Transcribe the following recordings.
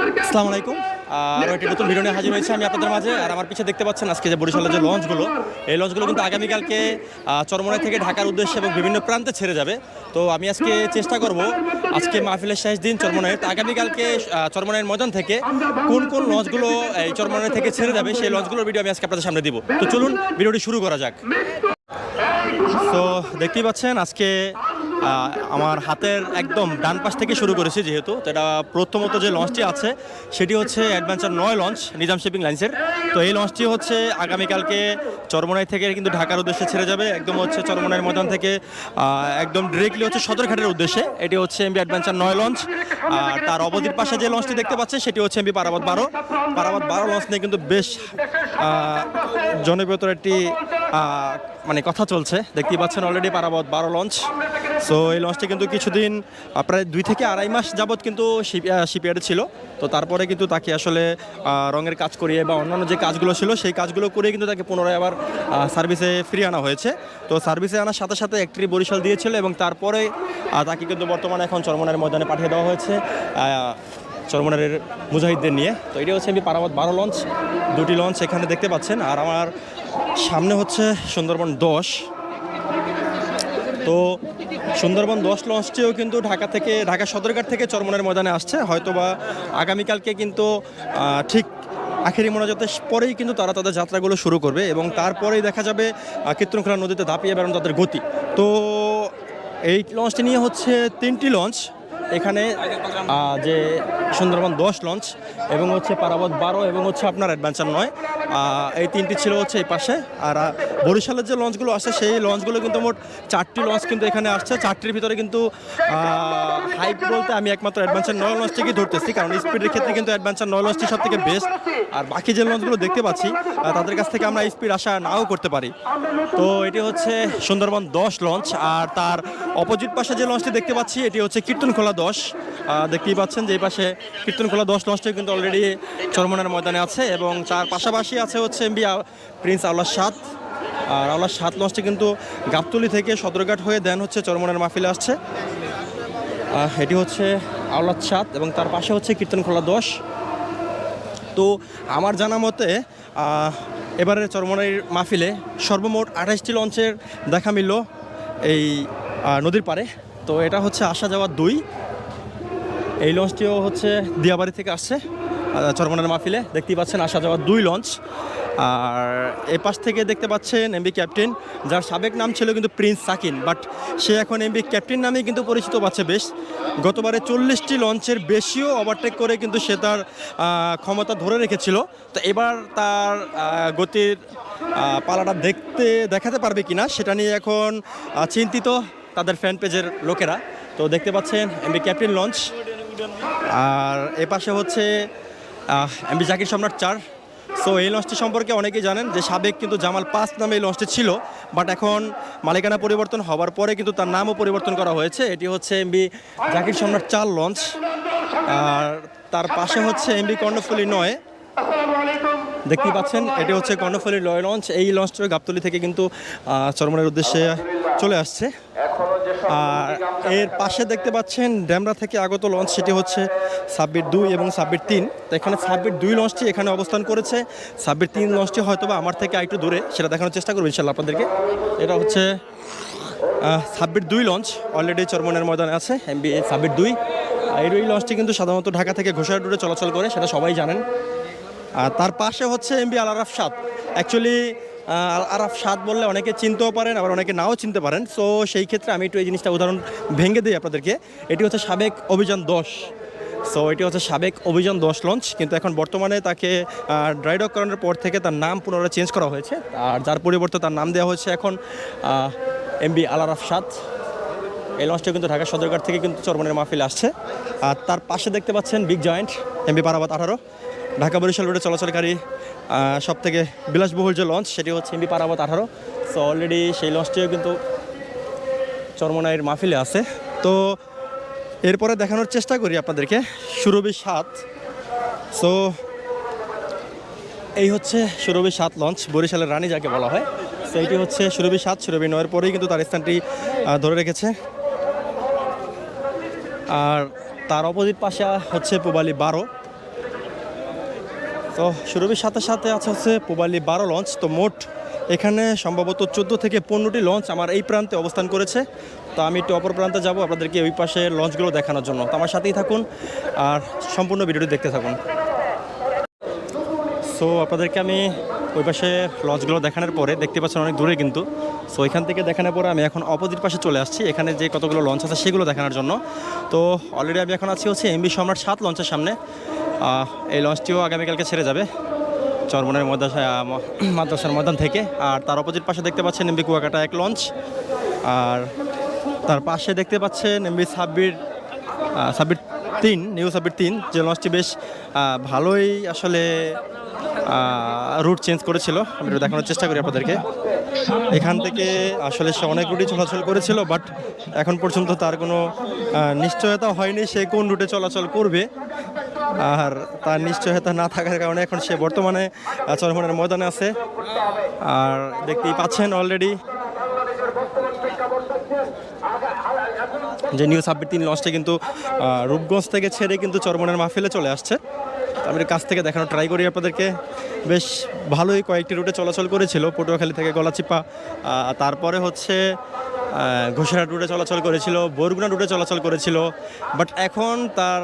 আসসালামু আলাইকুম। আরও একটি নতুন ভিডিও নিয়ে হাজির হয়েছে আমি আপনাদের মাঝে। আর আমার পিছিয়ে দেখতে পাচ্ছেন আজকে যে বরিশালের যে লঞ্চগুলো, এই লঞ্চগুলো কিন্তু আগামীকালকে চরমনাই থেকে ঢাকার উদ্দেশ্যে এবং বিভিন্ন প্রান্তে ছেড়ে যাবে। তো আমি আজকে চেষ্টা করব আজকে মাহফিলের শেষ দিন চরমনাইয়ের। তো আগামীকালকে চরমনাইয়ের ময়দান থেকে কোন কোন লঞ্চগুলো, এই চরমনাই থেকে ছেড়ে যাবে, সেই লঞ্চগুলোর ভিডিও আমি আজকে আপনাদের সামনে দিব। তো চলুন ভিডিওটি শুরু করা যাক। তো দেখতেই পাচ্ছেন আজকে আমার হাতের একদম ডান পাশ থেকে শুরু করেছি যেহেতু এটা প্রথমত যে লঞ্চটি আছে, সেটি হচ্ছে অ্যাডভেঞ্চার নয় লঞ্চ নিজাম শিপিং লাইন্সের তো এই লঞ্চটি হচ্ছে আগামীকালকে চরমনাই থেকে কিন্তু ঢাকার উদ্দেশ্যে ছেড়ে যাবে। একদম হচ্ছে চরমনাইয়ের ময়দান থেকে একদম ডিরেক্টলি হচ্ছে সদরঘাটের উদ্দেশ্যে। এটি হচ্ছে এমবি অ্যাডভেঞ্চার নয় লঞ্চ আর তার অপোজিট পাশে যে লঞ্চটি দেখতে পাচ্ছেন, সেটি হচ্ছে এমবি পারাবাদ বারো। পারাবাদ বারো লঞ্চ নিয়ে কিন্তু বেশ জনপ্রিয়তার একটি মানে কথা চলছে। দেখতেই পাচ্ছেন অলরেডি পারাবত বারো লঞ্চ সো এই লঞ্চটি কিন্তু কিছুদিন প্রায় দুই থেকে আড়াই মাস যাবৎ কিন্তু শিপইয়ার্ডে ছিল। তো তারপরে কিন্তু তাকে আসলে রঙের কাজ করিয়ে বা অন্যান্য যে কাজগুলো ছিল সেই কাজগুলো করে কিন্তু তাকে পুনরায় আবার সার্ভিসে ফিরিয়ে আনা হয়েছে। তো সার্ভিসে আনার সাথে সাথে একটি বরিশাল দিয়েছিল এবং তারপরে তাকে কিন্তু বর্তমানে এখন চরমনের ময়দানে পাঠিয়ে দেওয়া হয়েছে আহ, চরমনের মুজাহিদদের নিয়ে। তো এটি হচ্ছে আমি পারাবত বারো লঞ্চ দুটি লঞ্চ এখানে দেখতে পাচ্ছেন। আর আমার সামনে হচ্ছে সুন্দরবন দশ। তো সুন্দরবন দশ লঞ্চটিও কিন্তু ঢাকা থেকে, ঢাকা সদরঘাট থেকে চরমনের ময়দানে আসছে। হয়তোবা আগামীকালকে কিন্তু ঠিক আখেরি মোনাজাতের পরেই কিন্তু তারা তাদের যাত্রাগুলো শুরু করবে এবং তারপরেই দেখা যাবে কীর্তনখোলা নদীতে দাপিয়ে বেড়ানো তাদের গতি। তো এই লঞ্চটি নিয়ে হচ্ছে তিনটি লঞ্চ। এখানে যে সুন্দরবন দশ লঞ্চ এবং হচ্ছে পারাবত বারো এবং হচ্ছে আপনার অ্যাডভেঞ্চার নয়। এই তিনটি ছিল হচ্ছে এই পাশে। আর বরিশালের যে লঞ্চগুলো আসছে সেই লঞ্চগুলো কিন্তু মোট চারটি লঞ্চ কিন্তু এখানে আসছে। চারটির ভিতরে কিন্তু হাইট বলতে আমি একমাত্র অ্যাডভেঞ্চার নয় লঞ্চটিকেই ধরতেছি, কারণ স্পিডের ক্ষেত্রে কিন্তু অ্যাডভেঞ্চার নয় লঞ্চটি সব থেকে বেস্ট আর বাকি যে লঞ্চগুলো দেখতে পাচ্ছি তাদের কাছ থেকে আমরা স্পিড আশা নাও করতে পারি। তো এটি হচ্ছে সুন্দরবন দশ লঞ্চ। আর তার অপোজিট পাশে যে লঞ্চটি দেখতে পাচ্ছি, এটি হচ্ছে কীর্তনখোলা দশ। দেখতেই পাচ্ছেন যে পাশে কীর্তনখোলা দশ লঞ্চটি কিন্তু অলরেডি চরমনের ময়দানে আছে এবং তার পাশাপাশি আছে হচ্ছে এমবি প্রিন্স আল্লাহ সাত আর আল্লাহ সাত লঞ্চটি কিন্তু গাবতলি থেকে সদরঘাট হয়ে দেন হচ্ছে চরমনের মাহফিলে আসছে। এটি হচ্ছে আওলাদ সাত এবং তার পাশে হচ্ছে কীর্তনখোলা দশ। তো আমার জানা মতে এবারের চরমনের মাহফিলে সর্বমোট আঠাশটি লঞ্চের দেখা মিলল এই নদীর পাড়ে। তো এটা হচ্ছে আসা যাওয়া দুই। এই লঞ্চটিও হচ্ছে দিয়াবাড়ি থেকে আসছে চরমনের মাহফিলে। দেখতেই পাচ্ছেন আসা যাওয়া দুই লঞ্চ। আর এ পাশ থেকে দেখতে পাচ্ছেন এমবি ক্যাপ্টেন যার সাবেক নাম ছিল কিন্তু প্রিন্স সাকিন বাট সে এখন এমবি ক্যাপ্টেন নামেই কিন্তু পরিচিত পাচ্ছে বেশ। গতবারে চল্লিশটি লঞ্চের বেশিও ওভারটেক করে কিন্তু সে তার ক্ষমতা ধরে রেখেছিল। তো এবার তার গতির পালাটা দেখতে, দেখাতে পারবে কিনা সেটা নিয়ে এখন চিন্তিত তাদের ফ্যান পেজের লোকেরা। তো দেখতে পাচ্ছেন এমবি ক্যাপ্টেন লঞ্চ। আর এ পাশে হচ্ছে এমবি জাকির সম্রাট চার। সো এই লঞ্চটি সম্পর্কে অনেকেই জানেন যে সাবেক কিন্তু জামাল পাস নামে এই লঞ্চটি ছিল বাট এখন মালিকানা পরিবর্তন হওয়ার পরে কিন্তু তার নামও পরিবর্তন করা হয়েছে। এটি হচ্ছে এমবি জাকির সম্রাট চার লঞ্চ আর তার পাশে হচ্ছে এমবি কর্ণফুলি নয়। দেখতেই পাচ্ছেন এটি হচ্ছে কর্ণফুলি লয় লঞ্চ এই লঞ্চটা গাবতলি থেকে কিন্তু চরমনের উদ্দেশ্যে চলে আসছে। আর এর পাশে দেখতে পাচ্ছেন ড্যামরা থেকে আগত লঞ্চ সেটি হচ্ছে সাব্বির দুই এবং সাব্বির তিন। তো এখানে সাব্বির দুই লঞ্চটি এখানে অবস্থান করেছে। সাব্বির তিন লঞ্চটি হয়তো বা আমার থেকে একটু দূরে সেটা দেখানোর চেষ্টা করব ইনশাল্লাহ আপনাদেরকে। এটা হচ্ছে সাব্বির দুই লঞ্চ অলরেডি চরমনের ময়দানে আছে এমবি সাব্বির দুই। আর এই লঞ্চটি কিন্তু সাধারণত ঢাকা থেকে ঘোষার রুটে চলাচল করে সেটা সবাই জানেন। আর তার পাশে হচ্ছে এমবি আল আরাফ সাত অ্যাকচুয়ালি আরাফ সাত বললে অনেকে চিনতেও পারেন, আবার অনেকে নাও চিনতে পারেন। সো সেই ক্ষেত্রে আমি একটু এই জিনিসটা উদাহরণ ভেঙে দিই আপনাদেরকে। এটি হচ্ছে সাবেক অভিযান দশ। সো এটি হচ্ছে সাবেক অভিযান দশ লঞ্চ কিন্তু এখন বর্তমানে তাকে ড্রাইডক করানোর পর থেকে তার নাম পুনরায় চেঞ্জ করা হয়েছে। আর যার পরিবর্তে তার নাম দেওয়া হয়েছে এখন এমবি আল আরাফ সাত এই লঞ্চটা কিন্তু ঢাকা সদরঘাট থেকে কিন্তু চরমনের মাহফিল আসছে। আর তার পাশে দেখতে পাচ্ছেন বিগ জয়েন্ট এমবি পারাবাত আঠারো। ঢাকা বরিশাল রোডে চলাচলকারী সব থেকে বিলাসবহুল যে লঞ্চ সেটি হচ্ছে এমবি পারাবাত আঠারো। সো অলরেডি সেই লঞ্চটিও কিন্তু চরমনাইয়ের মাহফিলে আছে। তো, এরপরে দেখানোর চেষ্টা করি আপনাদেরকে, সুরভি সাত। সো এই হচ্ছে সুরভি সাত লঞ্চ বরিশালের রানী যাকে বলা হয়। সেইটি হচ্ছে সুরভি সাত, সুরভি নয়ের পরেই কিন্তু তার স্থানটি ধরে রেখেছে। আর তার অপোজিট পাশে হচ্ছে পুবালি বারো। তো সুরভির সাথে সাথে আছে হচ্ছে পুবালি বারো লঞ্চ তো মোট এখানে সম্ভবত চোদ্দ থেকে পনেরোটি লঞ্চ আমার এই প্রান্তে অবস্থান করেছে। তো আমি একটু অপর প্রান্তে যাব আপনাদেরকে ওই পাশে লঞ্চগুলো দেখানোর জন্য। তো আমার সাথেই থাকুন আর সম্পূর্ণ ভিডিওটি দেখতে থাকুন। সো আপনাদেরকে আমি ওই পাশে লঞ্চগুলো দেখানোর পরে দেখতে পাচ্ছেন অনেক দূরে কিন্তু। সো এখান থেকে দেখানোর পরে আমি এখন অপোজিট পাশে চলে আসছি। এখানে যে কতগুলো লঞ্চ আছে সেগুলো দেখানোর জন্য। তো অলরেডি আমি এখন আছি হচ্ছে এমবি সম্রাট সাত লঞ্চের সামনে। এই লঞ্চটিও আগামীকালকে ছেড়ে যাবে চরমনের মাদ্রাসা মাদ্রাসার ময়দান থেকে। আর তার অপোজিট পাশে দেখতে পাচ্ছেন এমবি কুয়াকাটা এক লঞ্চ। আর তার পাশে দেখতে পাচ্ছেন এমবি সাব্বির সাব্বির তিন, নিউ সাব্বির তিন, যে লঞ্চটি বেশ ভালোই আসলে রুট চেঞ্জ করেছিল। আমি একটু দেখানোর চেষ্টা করি আপনাদেরকে। এখান থেকে আসলে সে অনেক রুটই চলাচল করেছিল বাট এখন পর্যন্ত তার কোনো নিশ্চয়তা হয়নি সে কোন রুটে চলাচল করবে। আর তার নিশ্চয়তা না থাকার কারণে এখন সে বর্তমানে চরমনের ময়দানে আছে। আর দেখতেই পাচ্ছেন অলরেডি যে নিউ সাব্বির তিন লঞ্চটা কিন্তু রূপগঞ্জ থেকে ছেড়ে কিন্তু চরমনের মাহফিলে চলে আসছে। আমি কাছ থেকে দেখানো ট্রাই করি আপনাদেরকে। বেশ ভালোই কয়েকটি রুটে চলাচল করেছিল, পটুয়াখালী থেকে গলাচিপা তারপরে হচ্ছে ঘোষারহাট রুটে চলাচল করেছিল, বরগুনা রুটে চলাচল করেছিল বাট এখন তার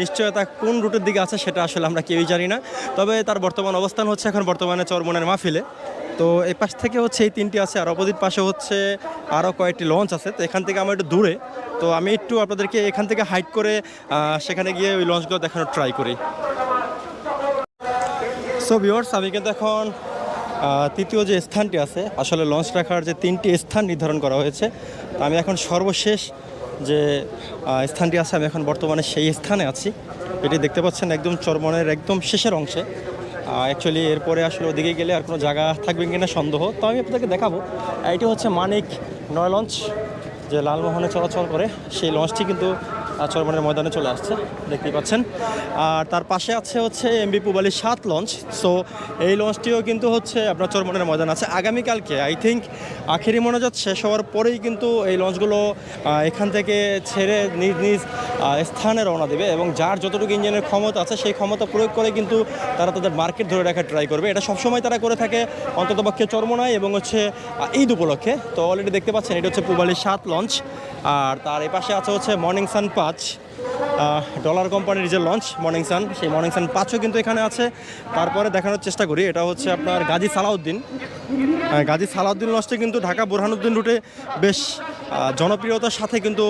নিশ্চয়তা কোন রুটের দিকে আছে সেটা আসলে আমরা কেউই জানি না। তবে তার বর্তমান অবস্থান হচ্ছে এখন বর্তমানে চরমনের মাহফিলে। তো এই পাশ থেকে হচ্ছে এই তিনটি আছে, আর অপোজিট পাশে হচ্ছে আরও কয়েকটি লঞ্চ আছে। তো এখান থেকে আমার একটু দূরে। তো আমি একটু আপনাদেরকে এখান থেকে হাইট করে সেখানে গিয়ে ওই লঞ্চগুলো দেখানোর ট্রাই করি। সো ভিওর্স আমি কিন্তু এখন তৃতীয় যে স্থানটি আছে, আসলে লঞ্চ রাখার যে তিনটি স্থান নির্ধারণ করা হয়েছে আমি এখন সর্বশেষ যে স্থানটি আছে, আমি এখন বর্তমানে সেই স্থানে আছি। এটি দেখতে পাচ্ছেন একদম চরমনের একদম শেষের অংশে। অ্যাকচুয়ালি এরপরে আসলে ওদিকে গেলে আর কোনো জায়গা থাকবে কিনা সন্দেহ, তো আমি আপনাদেরকে দেখাবো। এটি হচ্ছে মানিক নয় লঞ্চ যে লালমোহনে চলাচল করে, সেই লঞ্চটি কিন্তু চরমনের ময়দানে চলে আসছে, দেখতেই পাচ্ছেন। আর তার পাশে আছে হচ্ছে এমবি পুবালি সাত লঞ্চ সো এই লঞ্চটিও কিন্তু হচ্ছে আপনার চরমনের ময়দান আছে। আগামীকালকে আই থিঙ্ক আখেরি মনোজাত শেষ হওয়ার পরেই কিন্তু এই লঞ্চগুলো এখান থেকে ছেড়ে নিজ নিজ স্থানে রওনা দেবে এবং যার যতটুকু ইঞ্জিনের ক্ষমতা আছে, সেই ক্ষমতা প্রয়োগ করে কিন্তু তারা তাদের মার্কেট ধরে রাখার ট্রাই করবে। এটা সবসময় তারা করে থাকে, অন্ততপক্ষে চরমনায় এবং হচ্ছে ঈদ উপলক্ষে। তো অলরেডি দেখতে পাচ্ছেন, এটা হচ্ছে পুবালি সাত লঞ্চ আর তার এপাশে পাশে আছে হচ্ছে মর্নিং সান পাঁচ ডলার কোম্পানির যে লঞ্চ মর্নিং সান সেই মর্নিং সান পাঁচও কিন্তু এখানে আছে। তারপরে দেখানোর চেষ্টা করি, এটা হচ্ছে আপনার গাজী সালাউদ্দিন। গাজী সালাউদ্দিন লঞ্চটি কিন্তু ঢাকা বোরহানুদ্দিন রুটে বেশ জনপ্রিয়তার সাথে কিন্তু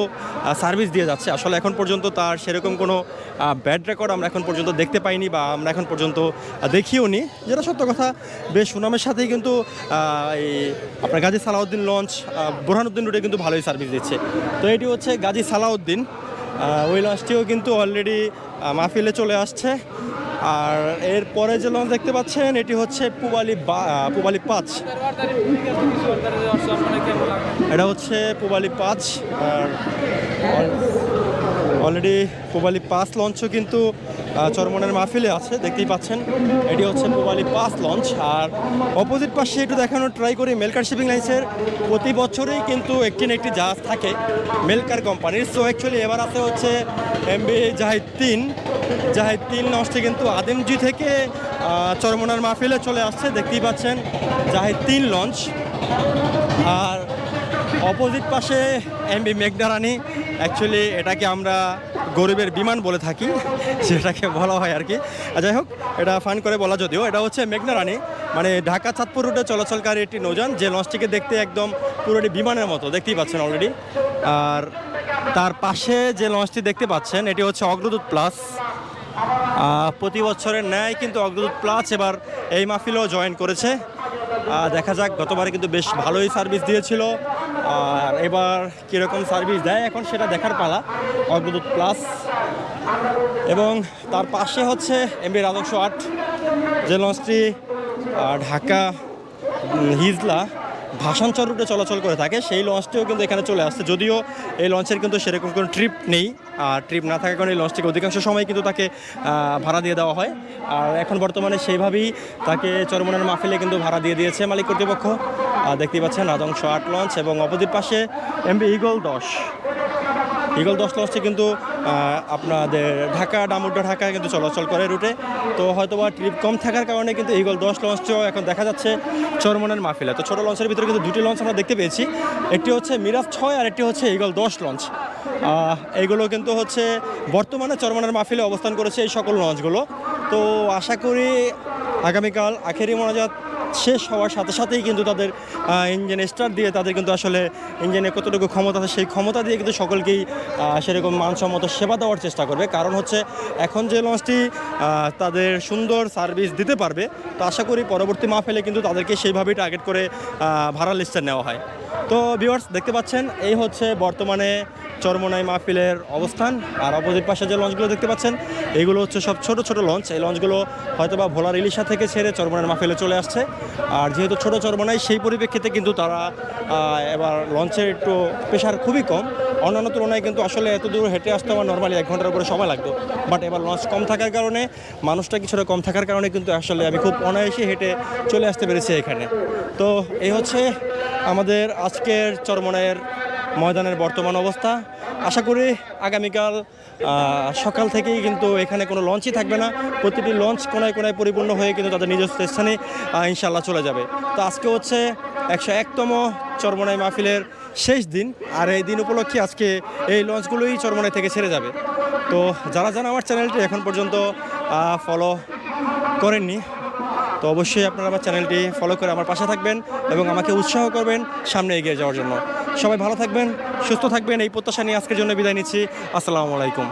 সার্ভিস দিয়ে যাচ্ছে। আসলে এখন পর্যন্ত তার সেরকম কোনো ব্যাড রেকর্ড আমরা এখন পর্যন্ত দেখতে পাইনি বা আমরা এখন পর্যন্ত দেখিও নি যেটা সত্য কথা, বেশ সুনামের সাথেই কিন্তু এই আপনার গাজী সালাউদ্দিন লঞ্চ বোরহানুদ্দিন রুটে কিন্তু ভালোই সার্ভিস দিচ্ছে। তো এটি হচ্ছে গাজী সালাউদ্দিন ওই লঞ্চটিও কিন্তু অলরেডি মাহফিলে চলে আসছে। আর এর পরে যে লঞ্চ দেখতে পাচ্ছেন, এটি হচ্ছে পুবালি পুবালি পাঁচ। এটা হচ্ছে পুবালি পাঁচ, আর অলরেডি পুবালি পাঁচ লঞ্চও কিন্তু চরমনের মাহফিলে আছে, দেখতেই পাচ্ছেন। এটি হচ্ছে পুবালি পাঁচ লঞ্চ আর অপোজিট পাশে একটু দেখানোর ট্রাই করি মেলকার শিপিং লাইন্সের প্রতি বছরেই কিন্তু একটি না একটি জাহাজ থাকে মেলকার কোম্পানির সো অ্যাকচুয়ালি এবার আছে হচ্ছে এমবি জাহিদ তিন জাহিদ তিন লঞ্চটি কিন্তু আদিমজি থেকে চরমনার মাহফিলে চলে আসছে, দেখতেই পাচ্ছেন জাহিদ তিন লঞ্চ আর অপোজিট পাশে এমবি মেঘনারানি অ্যাকচুয়ালি এটাকে আমরা গরিবের বিমান বলে থাকি, সেটাকে বলা হয় আর কি। যাই হোক, এটা ফান করে বলা যদিও, এটা হচ্ছে মেঘনা রানী। মানে ঢাকা চাঁদপুর রুটে চলাচলকারী একটি নৌযান, যে লঞ্চটিকে দেখতে একদম পুরোটি বিমানের মতো, দেখতেই পাচ্ছেন অলরেডি আর তার পাশে যে লঞ্চটি দেখতে পাচ্ছেন, এটি হচ্ছে অগ্রদূত প্লাস। প্রতি বছরের ন্যায় কিন্তু অগ্রদূত প্লাস এবার এই মাহফিলেও জয়েন করেছে। দেখা যাক, গতবারে কিন্তু বেশ ভালোই সার্ভিস দিয়েছিল। আর এবার কীরকম সার্ভিস দেয় এখন সেটা দেখার পালা অগ্রদূত প্লাস এবং তার পাশে হচ্ছে এমবি রাজস্ব আট যে লঞ্চটি ঢাকা হিজলা। ভাষাঞ্চল রুটে চলাচল করে থাকে, সেই লঞ্চটিও কিন্তু এখানে চলে আসছে। যদিও এই লঞ্চের কিন্তু সেরকম কোনো ট্রিপ নেই, আর ট্রিপ না থাকার কারণে এই লঞ্চটিকে অধিকাংশ সময় কিন্তু তাকে ভাড়া দিয়ে দেওয়া হয়। আর এখন বর্তমানে সেইভাবেই তাকে চরমনের মাফিলে কিন্তু ভাড়া দিয়ে দিয়েছে মালিক কর্তৃপক্ষ। আর দেখতেই পাচ্ছেন আদংশ আট লঞ্চ এবং অপোজিট পাশে এমবি ইগল দশ। ইগল দশ লঞ্চটি কিন্তু আপনাদের ঢাকা ডামুড্ডা ঢাকা কিন্তু চলাচল করে রুটে। তো হয়তোবা ট্রিপ কম থাকার কারণে কিন্তু ইগল দশ লঞ্চটিও এখন দেখা যাচ্ছে চরমনের মাহফিলে। তো ছোটো লঞ্চের ভিতরে কিন্তু দুটি লঞ্চ আমরা দেখতে পেয়েছি। একটি হচ্ছে মিরাজ ছয় আর একটি হচ্ছে ইগল দশ লঞ্চ। আহ, এইগুলো কিন্তু হচ্ছে বর্তমানে চরমনের মাহফিলে অবস্থান করেছে এই সকল লঞ্চগুলো। তো আশা করি আগামীকাল আখেরি মনাজাত শেষ হওয়ার সাথে সাথেই কিন্তু তাদের ইঞ্জিন স্টার্ট দিয়ে তাদের কিন্তু আসলে ইঞ্জিনে কতটুকু ক্ষমতা আছে সেই ক্ষমতা দিয়ে কিন্তু সকলকেই সেরকম মানসম্মত সেবা দেওয়ার চেষ্টা করবে। কারণ হচ্ছে এখন যে লঞ্চটি তাদের সুন্দর সার্ভিস দিতে পারবে, তো আশা করি পরবর্তী মাহফিলে কিন্তু তাদেরকে সেইভাবেই টার্গেট করে ভাড়া লিস্টে নেওয়া হয়। তো ভিউয়ার্স দেখতে পাচ্ছেন, এই হচ্ছে বর্তমানে চরমনাই মাহফিলের অবস্থান। আর অপোজিট পাশে যে লঞ্চগুলো দেখতে পাচ্ছেন, এগুলো হচ্ছে সব ছোট ছোট লঞ্চ। এই লঞ্চগুলো হয়তো বা ভোলার ইলিশা থেকে ছেড়ে চরমনার মাহফিলে চলে আসছে। আর যেহেতু ছোট চরমনাই, সেই পরিপ্রেক্ষিতে কিন্তু তারা এবার লঞ্চের একটু প্রেশার খুবই কম। অন্যান্য তুলনায় কিন্তু আসলে এত দূর হেঁটে আসতে আমার নর্মালি এক ঘণ্টার উপরে সময় লাগতো। বাট এবার লঞ্চ কম থাকার কারণে, মানুষটা কিছুটা কম থাকার কারণে কিন্তু আসলে আমি খুব অনায়াসে হেঁটে চলে আসতে পেরেছি এখানে। তো এই হচ্ছে আমাদের আজকের চরমনায়ের ময়দানের বর্তমান অবস্থা। আশা করি আগামীকাল সকাল থেকেই কিন্তু এখানে কোনো লঞ্চই থাকবে না। প্রতিটি লঞ্চ কোনায় কোনায় পরিপূর্ণ হয়ে কিন্তু তাদের নিজস্ব স্থানে ইনশাল্লাহ চলে যাবে। তো আজকে হচ্ছে একশো একতম চরমনাই মাহফিলের শেষ দিন, আর এই দিন উপলক্ষে আজকে এই লঞ্চগুলোই চরমনাই থেকে ছেড়ে যাবে। তো যারা যারা আমার চ্যানেলটি এখন পর্যন্ত ফলো করেননি তো অবশ্যই আপনারা আমার চ্যানেলটি ফলো করে আমার পাশে থাকবেন এবং আমাকে উৎসাহ করবেন সামনে এগিয়ে যাওয়ার জন্য। সবাই ভালো থাকবেন, সুস্থ থাকবেন, এই প্রত্যাশা নিয়ে আজকের জন্য বিদায় নিচ্ছি। আসসালামু আলাইকুম।